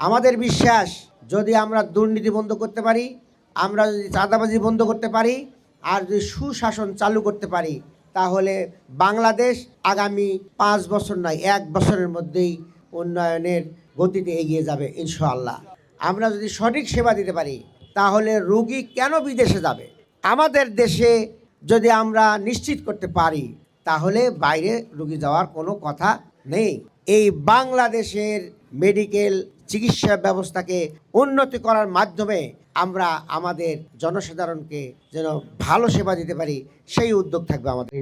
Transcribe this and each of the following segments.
আমাদের বিশ্বাস, যদি আমরা দুর্নীতি বন্ধ করতে পারি, আমরা যদি চাঁদাবাজি বন্ধ করতে পারি, আর যদি সুশাসন চালু করতে পারি, তাহলে বাংলাদেশ আগামী পাঁচ বছর নয়, এক বছরের মধ্যেই উন্নয়নের গতিতে এগিয়ে যাবে, ইনশাআল্লাহ। আমরা যদি সঠিক সেবা দিতে পারি, তাহলে রোগী কেন বিদেশে যাবে? আমাদের দেশে যদি আমরা নিশ্চিত করতে পারি, তাহলে বাইরে রোগী যাওয়ার কোনো কথা নেই। এই বাংলাদেশের মেডিকেল চিকিৎসা ব্যবস্থাকে উন্নতি করার মাধ্যমে আমরা আমাদের জনসাধারণকে যেন ভালো সেবা দিতে পারি, সেই উদ্যোগ থাকবে আমাদের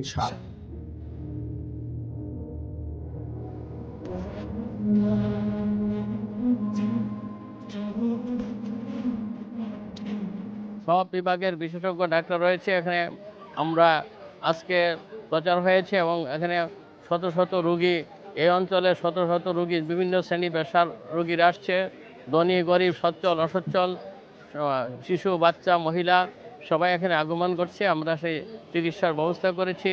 সব বিভাগের বিশেষজ্ঞ ডাক্তার রয়েছে, এখানে আমরা আজকে প্রচার হয়েছে এবং এখানে শত শত রুগী এই অঞ্চলে শত শত রুগী বিভিন্ন শ্রেণি পেশার রুগীরা আসছে। ধনী, গরিব, সচ্ছল, অসচ্ছল শিশু, বাচ্চা, মহিলা সবাই এখানে আগমন করছে। আমরা সেই চিকিৎসার ব্যবস্থা করেছি।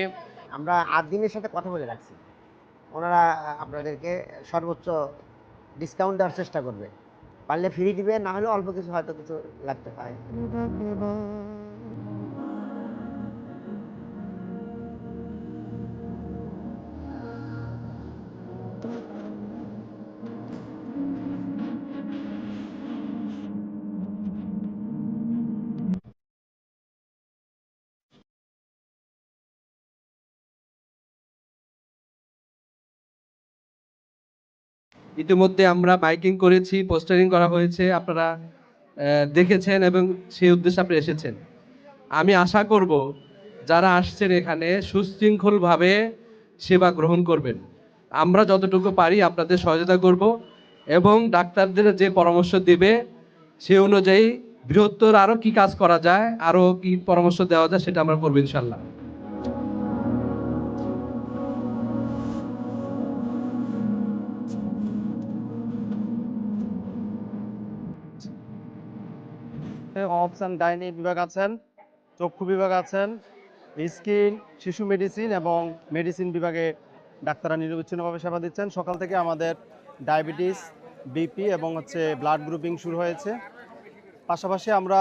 আমরা আট দিনের সাথে কথা বলে রাখছি। ওনারা আপনাদেরকে সর্বোচ্চ ডিসকাউন্ট দেওয়ার চেষ্টা করবে। পারলে ফ্রি দিবে, না হলে অল্প কিছু হয়তো কিছু লাগতে পারে। ইতিমধ্যে আমরা মাইকিং করেছি, পোস্টারিং করা হয়েছে, আপনারা দেখেছেন এবং সেই উদ্দেশ্যে আপনি এসেছেন। আমি আশা করব যারা আসছেন এখানে সুশৃঙ্খলভাবে সেবা গ্রহণ করবেন। আমরা যতটুকু পারি আপনাদের সহায়তা করব এবং ডাক্তারদের যে পরামর্শ দেবে সে অনুযায়ী বৃহত্তর আরও কি কাজ করা যায় আরও কি পরামর্শ দেওয়া যায় সেটা আমরা করব ইনশাল্লাহ। অপশন ডাইনি বিভাগ আছেন, চক্ষু বিভাগ আছেন, স্কিন, শিশু মেডিসিন এবং মেডিসিন বিভাগে ডাক্তাররা নিরবিচ্ছিন্নভাবে সেবা দিচ্ছেন। সকাল থেকে আমাদের ডায়াবেটিস, বিপি এবং হচ্ছে ব্লাড গ্রুপিং শুরু হয়েছে। পাশাপাশি আমরা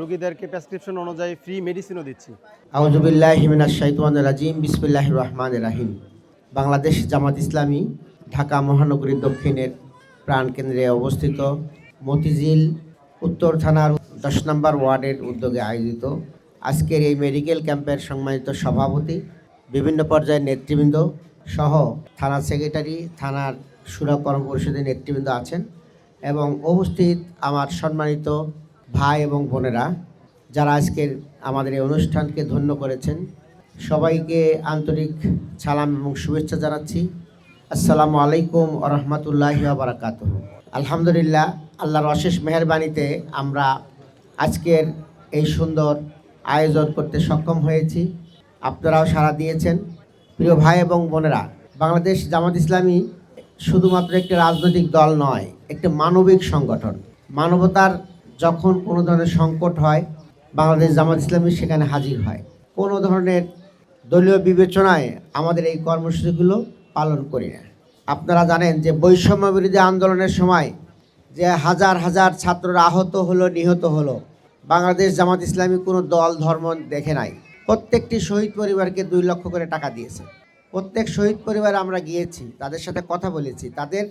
রুগীদেরকে প্রেসক্রিপশন অনুযায়ী ফ্রি মেডিসিনও দিচ্ছি। আউজুবিল্লাহ হিমিনাশ শাইতান রাজিম বিসমিল্লাহ রহমান রাহিম। বাংলাদেশ জামাত ইসলামী, ঢাকা মহানগরীর দক্ষিণের প্রাণকেন্দ্রে অবস্থিত মতিঝিল, উত্তর থানার দশ নম্বর ওয়ার্ডের উদ্যোগে আয়োজিত আজকের এই মেডিকেল ক্যাম্পের সম্মানিত সভাপতি, বিভিন্ন পর্যায়ের নেতৃবৃন্দ সহ থানা সেক্রেটারি, থানার সুরা কর্ম পরিষদের নেতৃবৃন্দ আছেন এবং উপস্থিত আমার সম্মানিত ভাই এবং বোনেরা যারা আজকের আমাদের এই অনুষ্ঠানকে ধন্য করেছেন। সবাইকে আন্তরিক সালাম এবং শুভেচ্ছা জানাচ্ছি। আসসালামু আলাইকুম রহমতুল্লাহি বারাকাত আলহামদুলিল্লাহ, আল্লাহর অশেষ মেহরবানিতে আমরা আজকের এই সুন্দর আয়োজন করতে সক্ষম হয়েছি। আপনারাও সাড়া দিয়েছেন। প্রিয় ভাই এবং বোনেরা, বাংলাদেশ জামাত ইসলামী শুধুমাত্র একটি রাজনৈতিক দল নয়, একটি মানবিক সংগঠন। মানবতার যখন কোনো ধরনের সংকট হয়, বাংলাদেশ জামাত ইসলামী সেখানে হাজির হয়। কোনো ধরনের দলীয় বিবেচনায় আমাদের এই কর্মসূচিগুলো পালন করি না। আপনারা জানেন যে বৈষম্য বিরোধী আন্দোলনের সময় যে হাজার হাজার ছাত্ররা আহত হলো, নিহত হলো। বাংলাদেশ জামাত ইসলামী কোনো দল, ধর্ম দেখে নাই। প্রত্যেকটি শহীদ পরিবারকে দুই লক্ষ করে টাকা দিয়েছে। প্রত্যেক শহীদ পরিবারে আমরা গিয়েছি, তাদের সাথে কথা বলেছি, তাদের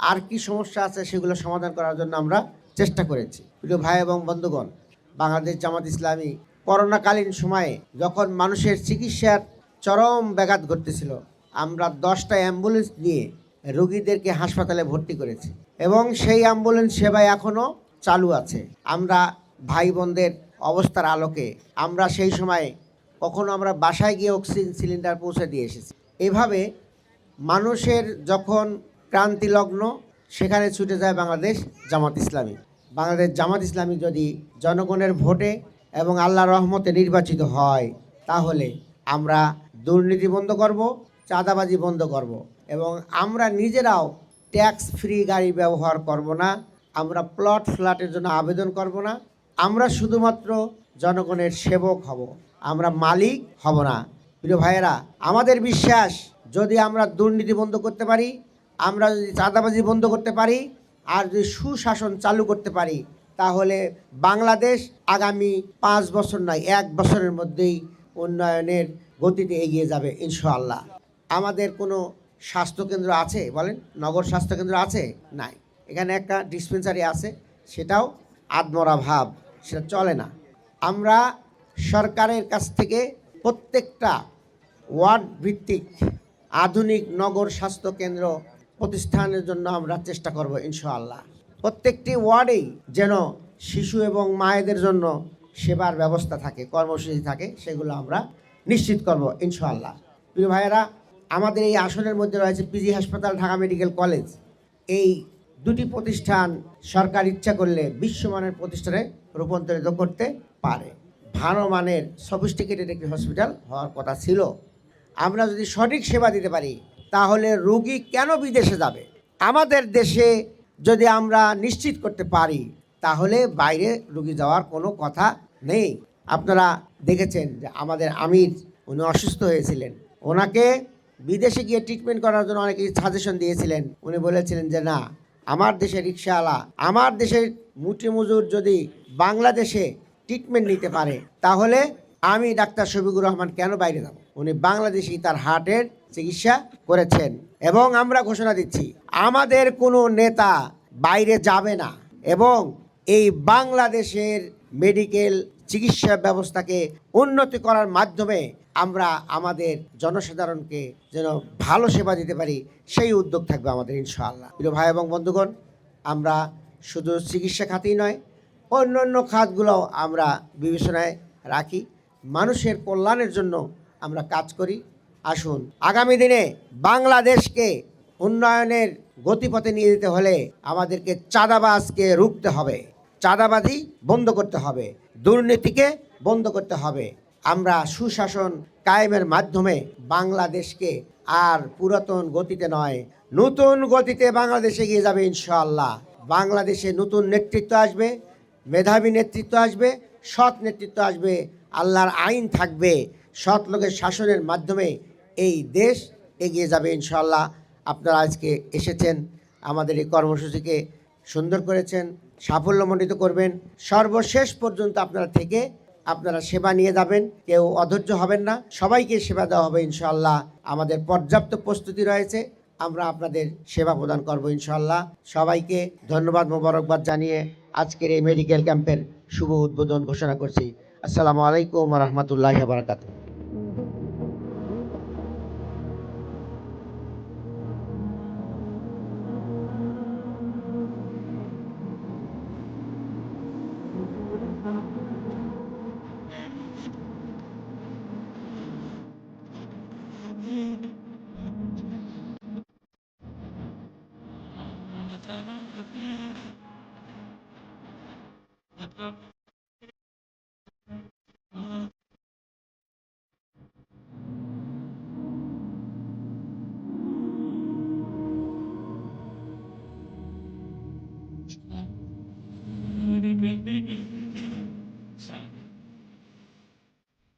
আর কি সমস্যা আছে সেগুলো সমাধান করার জন্য আমরা চেষ্টা করেছি। প্রিয় ভাই এবং বন্ধুগণ, বাংলাদেশ জামাত ইসলামী করোনাকালীন সময়ে যখন মানুষের চিকিৎসার চরম ব্যাঘাত ঘটতেছিল, আমরা দশটা অ্যাম্বুলেন্স নিয়ে রোগীদেরকে হাসপাতালে ভর্তি করেছি। এবং সেই অ্যাম্বুলেন্স সেবা এখনও চালু আছে। আমরা ভাই বোনদের অবস্থার আলোকে আমরা সেই সময় কখনো আমরা বাসায় গিয়ে অক্সিজেন সিলিন্ডার পৌঁছে দিয়ে এসেছি। এভাবে মানুষের যখন ক্রান্তি লগ্ন সেখানে ছুটে যায় বাংলাদেশ জামাত ইসলামী। বাংলাদেশ জামাত ইসলামী যদি জনগণের ভোটে এবং আল্লাহ রহমতে নির্বাচিত হয়, তাহলে আমরা দুর্নীতি বন্ধ করব, চাঁদাবাজি বন্ধ করব এবং আমরা নিজেরাও ট্যাক্স ফ্রি গাড়ি ব্যবহার করব না, আমরা প্লট ফ্ল্যাটের জন্য আবেদন করব না, আমরা শুধুমাত্র জনগণের সেবক হব, আমরা মালিক হব না। প্রিয় ভাইয়েরা, আমাদের বিশ্বাস, যদি আমরা দুর্নীতি বন্ধ করতে পারি, আমরা যদি চাঁদাবাজি বন্ধ করতে পারি, আর যদি সুশাসন চালু করতে পারি, তাহলে বাংলাদেশ আগামী পাঁচ বছর নয়, এক বছরের মধ্যেই উন্নয়নের গতিতে এগিয়ে যাবে, ইনশাআল্লাহ। আমাদের কোনো স্বাস্থ্যকেন্দ্র আছে, বলেন? নগর স্বাস্থ্যকেন্দ্র আছে? নাই। এখানে একটা ডিসপেন্সারি আছে, সেটাও আদমরা ভাব, সেটা চলে না। আমরা সরকারের কাছ থেকে প্রত্যেকটা ওয়ার্ড ভিত্তিক আধুনিক নগর স্বাস্থ্য কেন্দ্র প্রতিষ্ঠানের জন্য আমরা চেষ্টা করব, ইনশাআল্লাহ। প্রত্যেকটি ওয়ার্ডেই যেন শিশু এবং মায়েদের জন্য সেবার ব্যবস্থা থাকে, কর্মসূচি থাকে, সেগুলো আমরা নিশ্চিত করব, ইনশাআল্লাহ। প্রিয় ভাইয়েরা আমাদের এই আসনের মধ্যে রয়েছে পিজি হাসপাতাল, ঢাকা মেডিকেল কলেজ। এই দুটি প্রতিষ্ঠান সরকার ইচ্ছা করলে বিশ্বমানের প্রতিষ্ঠানে রূপান্তরিত করতে পারে। ভালো মানের সফিস্টিকেটেড একটি হসপিটাল হওয়ার কথা ছিল। আমরা যদি সঠিক সেবা দিতে পারি, তাহলে রোগী কেন বিদেশে যাবে? আমাদের দেশে যদি আমরা নিশ্চিত করতে পারি, তাহলে বাইরে রোগী যাওয়ার কোনো কথা নেই। আপনারা দেখেছেন যে আমাদের আমির, উনি অসুস্থ হয়েছিলেন। ওনাকে বিদেশে গিয়ে ট্রিটমেন্ট করার জন্য অনেকে সাজেশন দিয়েছিলেন। উনি বলেছিলেন যে, না, আমার দেশের রিক্সাওয়ালা আমার দেশের মুটি মজুর যদি বাংলাদেশে ট্রিটমেন্ট নিতে পারে, তাহলে আমি ডাক্তার শফিকুর রহমান কেন বাইরে যাব? উনি বাংলাদেশেই তার হার্টের চিকিৎসা করেছেন। এবং আমরা ঘোষণা দিচ্ছি, আমাদের কোনো নেতা বাইরে যাবে না। এবং এই বাংলাদেশের মেডিকেল চিকিৎসা ব্যবস্থাকে উন্নতি করার মাধ্যমে আমরা আমাদের জনসাধারণকে যেন ভালো সেবা দিতে পারি, সেই উদ্যোগ থাকবে আমাদের ইনশাআল্লাহ। প্রিয় ভাই এবং বন্ধুগণ, আমরা শুধু চিকিৎসা খাতেই নয়, অন্য অন্য খাতগুলোও আমরা বিবেচনায় রাখি। মানুষের কল্যাণের জন্য আমরা কাজ করি। আসুন, আগামী দিনে বাংলাদেশকে উন্নয়নের গতিপথে নিয়ে যেতে হলে আমাদেরকে চাঁদাবাজকে রুখতে হবে। চাঁদাবাজি বন্ধ করতে হবে। দুর্নীতিকে বন্ধ করতে হবে। আমরা সুশাসন কায়েমের মাধ্যমে বাংলাদেশকে আর পুরাতন গতিতে নয়, নতুন গতিতে বাংলাদেশে এগিয়ে যাবে ইনশাআল্লাহ। বাংলাদেশে নতুন নেতৃত্ব আসবে, মেধাবী নেতৃত্ব আসবে, সৎ নেতৃত্ব আসবে, আল্লাহর আইন থাকবে, সৎ লোকের শাসনের মাধ্যমে এই দেশ এগিয়ে যাবে ইনশাআল্লাহ। আপনারা আজকে এসেছেন, আমাদের এই কর্মসূচিকে সুন্দর করেছেন, সাফল্যমণ্ডিত করবেন। সর্বশেষ পর্যন্ত আপনারা থেকে আপনারা সেবা নিয়ে যাবেন, কেউ অধৈর্য হবেন না। সবাইকে সেবা দেওয়া হবে ইনশাল্লাহ আমাদের পর্যাপ্ত প্রস্তুতি রয়েছে, আমরা আপনাদের সেবা প্রদান করব ইনশাল্লাহ সবাইকে ধন্যবাদ মোবারকবাদ জানিয়ে আজকের এই মেডিকেল ক্যাম্পের শুভ উদ্বোধন ঘোষণা করছি। আসসালামু আলাইকুম রহমতুল্লাহ বারাকাতুহ।